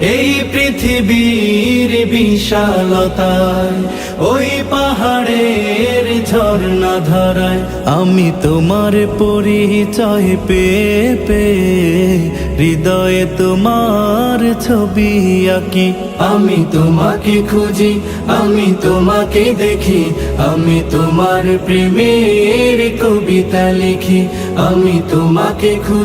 এই পৃথিবীর বিশালতায়, ওই পাহাড়ের ঝর্ণা ধরায় আমি তোমার পরিচয় পেয়ে পেয়ে হৃদয়ে তোমার ছবি আঁকি। আমি তোমাকে খুঁজি, আমি তোমাকে দেখি, আমি তোমার প্রেমের কবিতা লিখি, আমি তোমাকে খুঁজি।